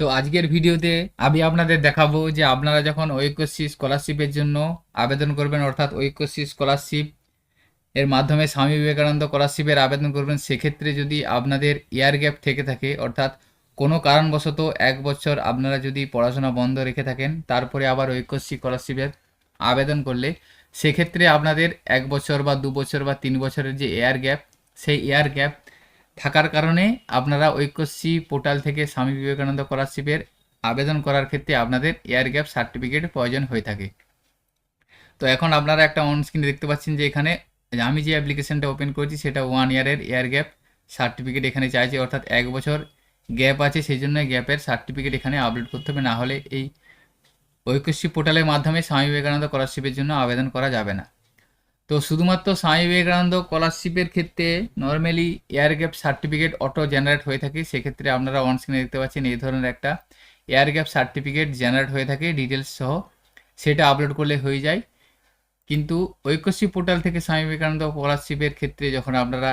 তো আজকের ভিডিওতে আমি আপনাদের দেখাবো যে আপনারা যখন ঐক্যশ্রী স্কলারশিপের জন্য আবেদন করবেন, অর্থাৎ ঐক্যশ্রী স্কলারশিপ এর মাধ্যমে স্বামী বিবেকানন্দ স্কলারশিপের আবেদন করবেন, সেক্ষেত্রে যদি আপনাদের ইয়ার গ্যাপ থেকে থাকে, অর্থাৎ কোনো কারণবশত এক বছর আপনারা যদি পড়াশোনা বন্ধ রেখে থাকেন, তারপরে আবার ঐক্যশ্রী স্কলারশিপের আবেদন করলে, সেক্ষেত্রে আপনাদের এক বছর বা দু বছর বা তিন বছরের যে এয়ার গ্যাপ সেই এয়ার গ্যাপ থাকার কারণে আপনারা ঐক্যশ্রী পোর্টাল থেকে স্বামী বিবেকানন্দ স্কলারশিপের আবেদন করার ক্ষেত্রে আপনাদের এয়ার গ্যাপ সার্টিফিকেট প্রয়োজন হয়ে থাকে। তো এখন আপনারা একটা অন স্ক্রিনে দেখতে পাচ্ছেন যে এখানে আমি যে অ্যাপ্লিকেশনটা ওপেন করেছি সেটা ওয়ান ইয়ারের এয়ার গ্যাপ সার্টিফিকেট এখানে চাইছে, অর্থাৎ এক বছর গ্যাপ আছে সেই জন্য গ্যাপের সার্টিফিকেট এখানে আপলোড করতে হবে, না হলে এই ঐক্যশ্রী পোর্টালের মাধ্যমে স্বামী বিবেকানন্দ স্কলারশিপের জন্য আবেদন করা যাবে না। তো শুধুমাত্র স্বামী বিবেকানন্দ স্কলারশিপের ক্ষেত্রে normally year gap certificate auto generate হয়ে থাকে, সেক্ষেত্রে আপনারা অন স্ক্রিনে দেখতে পাচ্ছেন এই ধরনের একটা এয়ার গ্যাপ সার্টিফিকেট জেনারেট হয়ে থাকে ডিটেলস সহ। সেটা আপলোড করলে হয়ে যায়। কিন্তু ঐক্যশ্রী পোর্টাল থেকে স্বামী বিবেকানন্দ স্কলারশিপের ক্ষেত্রে যখন আপনারা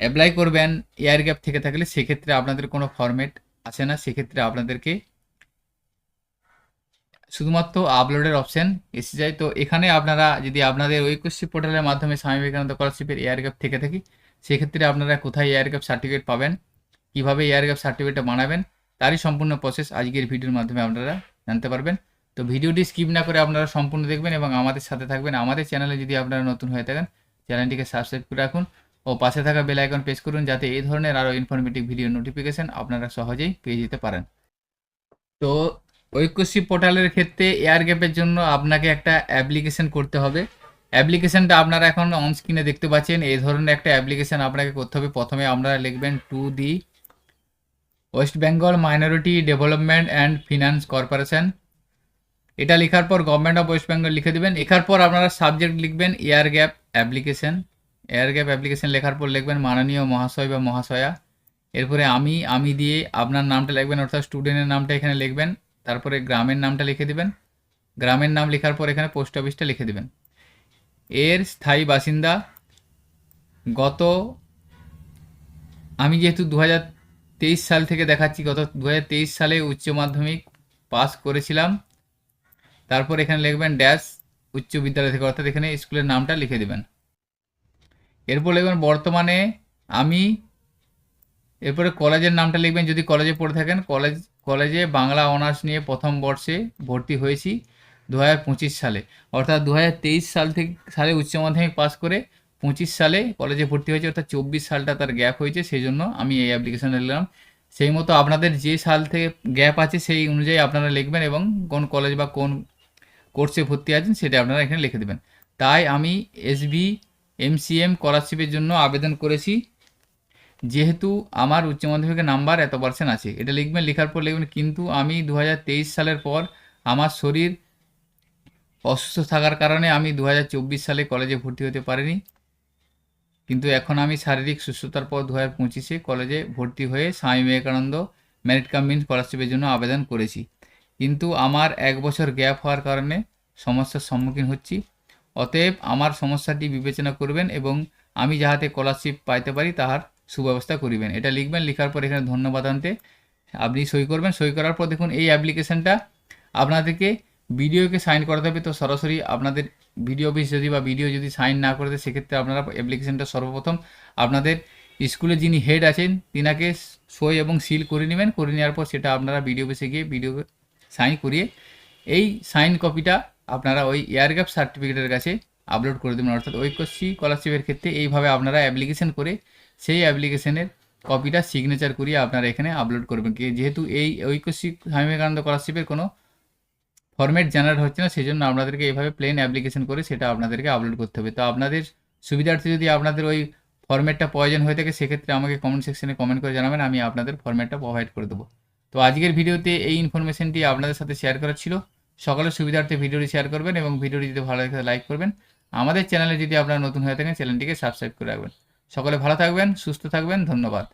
অ্যাপ্লাই করবেন এয়ার গ্যাপ থেকে থাকলে, সেক্ষেত্রে আপনাদের কোনো ফরম্যাট আসে না। সেক্ষেত্রে আপনাদেরকে শুধুমাত্র আপলোডের অপশন এসে যায়। তো এখানে আপনারা যদি আপনাদের ঐক্যশ্রী পোর্টালের মাধ্যমে স্বামী বিবেকানন্দ স্কলারশিপের এয়ার গ্যাপ থেকে থাকি, সেক্ষেত্রে আপনারা কোথায় এয়ার গ্যাপ সার্টিফিকেট পাবেন, কীভাবে এয়ার গ্যাপ সার্টিফিকেটটা বানাবেন, তারই সম্পূর্ণ প্রসেস আজকের ভিডিওর মাধ্যমে আপনারা জানতে পারবেন। তো ভিডিওটি স্কিপ না করে আপনারা সম্পূর্ণ দেখবেন এবং আমাদের সাথে থাকবেন। আমাদের চ্যানেলে যদি আপনারা নতুন হয়ে থাকেন চ্যানেলটিকে সাবস্ক্রাইব করে রাখুন ও পাশে থাকা বেল আইকন প্রেস করুন যাতে এই ধরনের আরও ইনফরমেটিভ ভিডিও নোটিফিকেশন আপনারা সহজেই পেয়ে যেতে পারেন। তো ঐক্যশ্রী পোর্টালের ক্ষেত্রে এয়ার গ্যাপের জন্য আপনাকে একটা অ্যাপ্লিকেশন করতে হবে। অ্যাপ্লিকেশনটা আপনারা এখন অন স্ক্রিনে দেখতে পাচ্ছেন। এই ধরনের একটা অ্যাপ্লিকেশন আপনাকে করতে হবে। প্রথমে আপনারা লিখবেন to the West Bengal minority development and finance corporation এটা লেখার পর গভর্নমেন্ট অফ ওয়েস্ট বেঙ্গল লিখে দেবেন। লেখার পর আপনারা সাবজেক্ট লিখবেন year gap application. Year gap application লেখার পর লিখবেন মাননীয় মহাশয় বা মহাশয়া। এরপরে আমি আমি দিয়ে আপনার নামটা লিখবেন, অর্থাৎ স্টুডেন্টের নামটা এখানে লিখবেন। তারপরে গ্রামের নামটা লিখে দেবেন। গ্রামের নাম লেখার পর এখানে পোস্ট অফিসটা লিখে দেবেন। এর স্থায়ী বাসিন্দা গত, আমি যেহেতু দু সাল থেকে দেখাচ্ছি, গত দুহাজার তেইশ সালে উচ্চ মাধ্যমিক পাস করেছিলাম। তারপর এখানে লিখবেন ড্যাশ উচ্চ বিদ্যালয় থেকে, অর্থাৎ এখানে স্কুলের নামটা লিখে দেবেন। এরপর লিখবেন বর্তমানে আমি, এরপরে কলেজের নামটা লিখবেন। যদি কলেজে পড়ে থাকেন কলেজ কলেজে বাংলা অনার্স নিয়ে প্রথম বর্ষে ভর্তি হয়েছি দু হাজার পঁচিশ সালে। অর্থাৎ দু হাজার তেইশ সাল থেকে, সালে উচ্চ মাধ্যমিক পাস করে পঁচিশ সালে কলেজে ভর্তি হয়েছে, অর্থাৎ চব্বিশ সালটা তার গ্যাপ হয়েছে সেই জন্য আমি এই অ্যাপ্লিকেশনে নিলাম সেই মতো আপনাদের যে সাল থেকে গ্যাপ আছে সেই অনুযায়ী আপনারা লিখবেন এবং কোন কলেজ বা কোন কোর্সে ভর্তি আছেন সেটা আপনারা এখানে লিখে দেবেন। তাই আমি এসবি এমসিএম স্কলারশিপের জন্য আবেদন করেছি। যেহেতু আমার উচ্চ মাধ্যমিকের নাম্বার এত পার্সেন্ট আছে, এটা লিখবেন, লেখার পর লিখবেন, কিন্তু আমি দু হাজার তেইশ সালের পর আমার শরীর অসুস্থ থাকার কারণে আমি দু হাজার চব্বিশ সালে কলেজে ভর্তি হতে পারিনি। কিন্তু এখন আমি শারীরিক সুস্থতার পর দু হাজার পঁচিশে কলেজে ভর্তি হয়ে স্বামী বিবেকানন্দ মেরিট কাম মিন স্কলারশিপের জন্য আবেদন করেছি। কিন্তু আমার এক বছর গ্যাপ হওয়ার কারণে সমস্যার সম্মুখীন হচ্ছি। অতএব আমার সমস্যাটি বিবেচনা করবেন এবং আমি যাহাতে স্কলারশিপ পাইতে পারি তাহার সুব্যবস্থা করিবেন। এটা লিখবেন, লেখার পর এখানে ধন্যবাদ আনতে। আপনি সই করবেন, সই করার পর দেখুন এই অ্যাপ্লিকেশনটা আপনাদেরকে ভিডিওকে সাইন করাতে হবে। তো সরাসরি আপনাদের ভিডিও অফিস যদি বা ভিডিও যদি সাইন না করে দেয়, সেক্ষেত্রে আপনারা অ্যাপ্লিকেশানটা সর্বপ্রথম আপনাদের স্কুলে যিনি হেড আছেন, তিনাকে সই এবং সিল করে নেবেন। করে নেওয়ার পর সেটা আপনারা ভিডিও অফিসে গিয়ে ভিডিও সাইন করিয়ে, এই সাইন কপিটা আপনারা ওই এয়ার গ্যাপ সার্টিফিকেটের কাছে আপলোড করে দেবেন, অর্থাৎ ঐক্যশ্রী স্কলারশিপের ক্ষেত্রে এইভাবে আপনারা অ্যাপ্লিকেশন করে সেই অ্যাপ্লিকেশনের কপিটা সিগনেচার করিয়ে আপনারা এখানে আপলোড করবেন। যেহেতু এই ঐক্যশ্রী স্বামী বিবেকানন্দ স্কলারশিপের কোনো ফরম্যাট জেনারেট হচ্ছে না সেই জন্য আপনাদেরকে এইভাবে প্লেন অ্যাপ্লিকেশন করে সেটা আপনাদেরকে আপলোড করতে হবে। তো আপনাদের সুবিধার্থে যদি আপনাদের ওই ফরম্যাটটা প্রয়োজন হয়ে থাকে, সেক্ষেত্রে আমাকে কমেন্ট সেকশনে কমেন্ট করে জানাবেন, আমি আপনাদের ফরম্যাটটা প্রোভাইড করে দেবো। তো আজকের ভিডিওতে এই ইনফরমেশনটি আপনাদের সাথে শেয়ার করার ছিল। সকলের সুবিধার্থে ভিডিওটি শেয়ার করবেন এবং ভিডিওটি যদি ভালো লাগে লাইক করবেন। আমাদের চ্যানেলে যদি আপনারা নতুন হয়ে থাকেন, চ্যানেলটিকে সাবস্ক্রাইব করে রাখবেন। সকলে ভালো থাকবেন, সুস্থ থাকবেন, ধন্যবাদ।